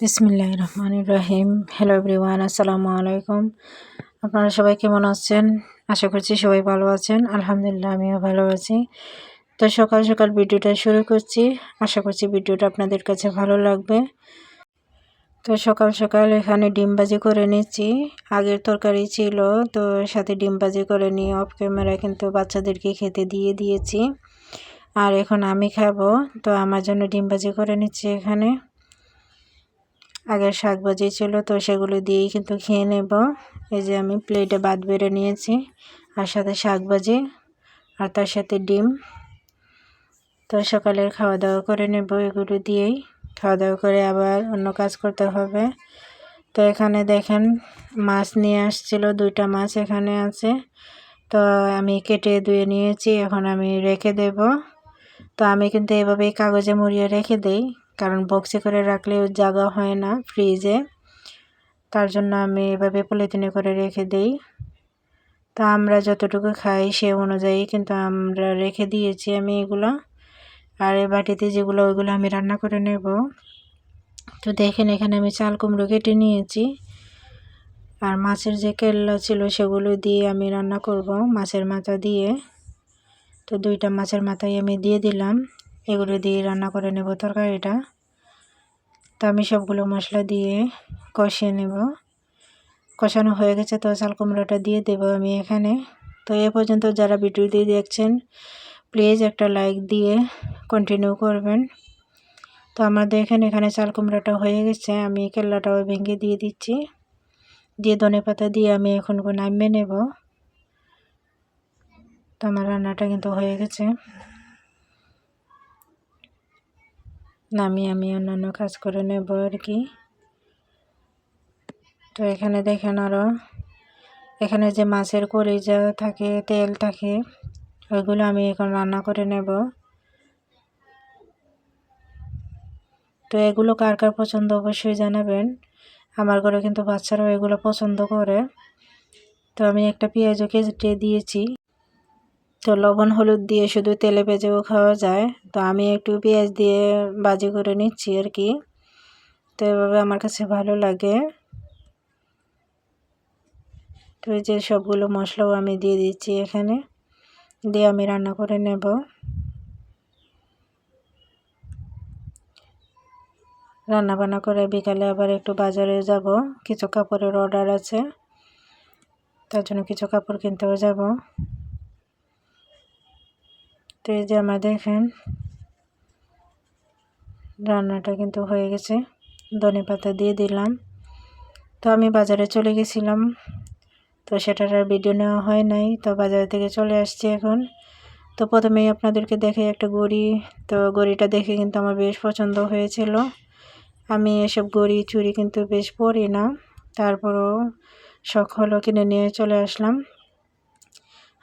বিসমিল্লাহ রহমান রহিম hello everyone আসসালামু আলাইকুম। আপনারা সবাই কেমন আছেন? আশা করছি সবাই ভালো আছেন। আলহামদুলিল্লাহ, আমিও ভালো আছি। তো সকাল সকাল ভিডিওটা শুরু করছি। আশা করছি ভিডিওটা আপনাদের কাছে ভালো লাগবে। তো সকাল সকাল এখানে ডিম বাজি করে নিচ্ছি আগের তরকারি ছিল, তো সাথে ডিম বাজি করে নিয়ে অফ ক্যামেরা কিন্তু বাচ্চাদেরকে খেতে দিয়ে দিয়েছি। আর এখন আমি খাব, তো আমার জন্য ডিম বাজি করে নিচ্ছি এখানে। আগের শাক ভাজি ছিল, তো সেগুলো দিয়েই কিন্তু খেয়ে নেব। এই যে আমি প্লেটে ভাত বেড়ে নিয়েছি আর সাথে শাক ভাজি আর তার সাথে ডিম। তো সকালের খাওয়া দাওয়া করে নেব এগুলো দিয়েই। খাওয়া দাওয়া করে আবার অন্য কাজ করতে হবে। তো এখানে দেখেন মাছ নিয়ে আসছিল, দুইটা মাছ এখানে আছে। তো আমি কেটে ধুয়ে নিয়েছি, এখন আমি রেখে দেব। তো আমি কিন্তু এভাবেই কাগজে মুড়িয়ে রেখে দেই। কারণ বক্সে করে রাখলেও জায়গা হয় না ফ্রিজে তার জন্য আমি এভাবে পলিথিনে করে রেখে দেই। তা আমরা যতটুকু খাই সে অনুযায়ী কিন্তু আমরা রেখে দিয়েছি আমি এগুলো। আর এই বাটিতে যেগুলো, ওইগুলো আমি রান্না করে নেব। তো দেখেন এখানে আমি চাল কুমড়ো কেটে নিয়েছি। আর মাছের যে কেল্লা ছিল সেগুলো দিয়ে আমি রান্না করব মাছের মাথা দিয়ে। তো দুইটা মাছের মাথায় আমি দিয়ে দিলাম। এগুলো দিয়ে রান্না করে নেব তরকারিটা। তো আমি সবগুলো মশলা দিয়ে কষিয়ে নেব। কষানো হয়ে গেছে তো চাল কুমড়োটা দিয়ে দেব আমি এখানে। তো এ পর্যন্ত যারা ভিডিওটি দেখছেন প্লিজ একটা লাইক দিয়ে কন্টিনিউ করবেন। তো আমার দেখেন এখানে চাল কুমড়োটা হয়ে গেছে, আমি কেল্লাটাও ভেঙে দিয়ে দিচ্ছি। দিয়ে ধনে পাতা দিয়ে আমি এখন নামিয়ে নেব। তো আমার রান্নাটা কিন্তু হয়ে গেছে। নামিয়ে আমি অন্যান্য কাজ করে নেব আর কি। তো এখানে দেখেন আরও এখানে যে মাছের কলিজা থাকে, তেল থাকে, ওইগুলো আমি এখন রান্না করে নেব। তো এগুলো কার কার পছন্দ অবশ্যই জানাবেন। আমার ঘরে কিন্তু বাচ্চারাও এগুলো পছন্দ করে। তো আমি একটা পেঁয়াজও কেটে দিয়েছি। তো লবণ, হলুদ দিয়ে শুধু তেলে ভেজেও খাওয়া যায়। তো আমি একটু পেঁয়াজ দিয়ে বাজি করে নিচ্ছি আর কি। তো এভাবে আমার কাছে ভালো লাগে। তো যে সবগুলো মশলাও আমি দিয়ে দিচ্ছি এখানে। দিয়ে আমি রান্না করে নেব। রান্না বান্না করে বিকালে আবার একটু বাজারে যাব। কিছু কাপড়ের অর্ডার আছে। তার জন্য কিছু কাপড় কিনতেও যাব। তো এই যে আমার দেখেন, রান্নাটা কিন্তু হয়ে গেছে। ধনে পাতা দিয়ে দিলাম। তো আমি বাজারে চলে গেছিলাম। তো সেটার আর ভিডিও নেওয়া হয় নাই। তো বাজার থেকে চলে আসছি এখন। তো প্রথমেই আপনাদেরকে দেখে একটা গড়ি। তো গড়িটা দেখে কিন্তু আমার বেশ পছন্দ হয়েছিল। আমি এসব গড়ি, চুরি কিন্তু বেশ পরি না। তারপরও শখ হলো কিনে নিয়ে চলে আসলাম।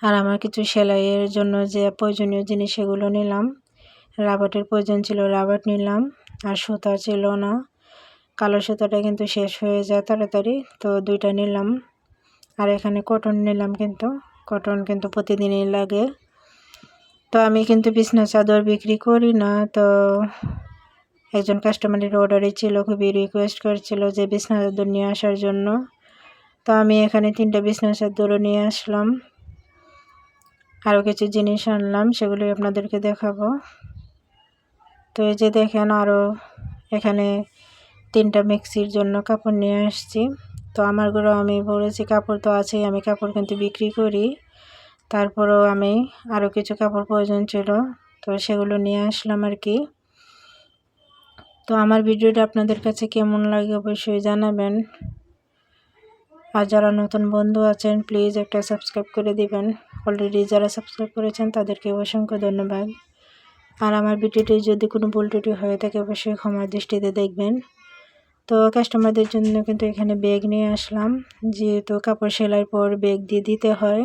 আর আমার কিছু সেলাইয়ের জন্য যে প্রয়োজনীয় জিনিস সেগুলো নিলাম। রাবারের প্রয়োজন ছিল রাবার নিলাম, আর সুতা ছিল না। কালো সুতাটা কিন্তু শেষ হয়ে যায় তাড়াতাড়ি, তো দুইটা নিলাম। আর এখানে কটন নিলাম কিন্তু, কটন কিন্তু প্রতিদিনই লাগে। তো আমি কিন্তু বিছনা চাদর বিক্রি করি না, তো একজন কাস্টমারের অর্ডারই ছিল, খুবই রিকোয়েস্ট করছিল যে বিছনা চাদর নিয়ে আসার জন্য। তো আমি এখানে তিনটা বিছনা চাদরও নিয়ে আসলাম। আরও কিছু জিনিস আনলাম সেগুলি আপনাদেরকে দেখাবো। তো এই যে দেখেন আরও এখানে তিনটা মিক্সির জন্য কাপড় নিয়ে আসছি। তো আমার ঘরে আমি বলেছি কাপড় তো আছেই, আমি কাপড় কিন্তু বিক্রি করি। তারপরেও আমি আরও কিছু কাপড় প্রয়োজন ছিল, তো সেগুলো নিয়ে আসলাম আর কি। তো আমার ভিডিওটা আপনাদের কাছে কেমন লাগে অবশ্যই জানাবেন। আর যারা নতুন বন্ধু আছেন, প্লিজ একটা সাবস্ক্রাইব করে দিবেন। অলরেডি যারা সাবস্ক্রাইব করেছেন, তাদেরকে অসংখ্য ধন্যবাদ। আর আমার ভিডিওটি যদি কোনো ভুল টুটি হয়ে থাকে, অবশ্যই ক্ষমার দৃষ্টিতে দেখবেন। তো কাস্টমারদের জন্য কিন্তু এখানে ব্যাগ নিয়ে আসলাম, যেহেতু কাপড় সেলাইয়ের পর ব্যাগ দিয়ে দিতে হয়।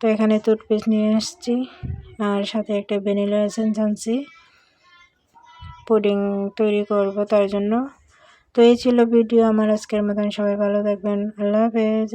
তো এখানে টুথপেস্ট নিয়ে আসছি, আর সাথে একটা ভ্যানিলা এসেন্স আনছি। পুডিং তৈরি করব তার জন্য। তো এই ছিল ভিডিও, আমার আজকের মতন সবাই ভালো থাকবেন। আল্লাহ হাফেজ।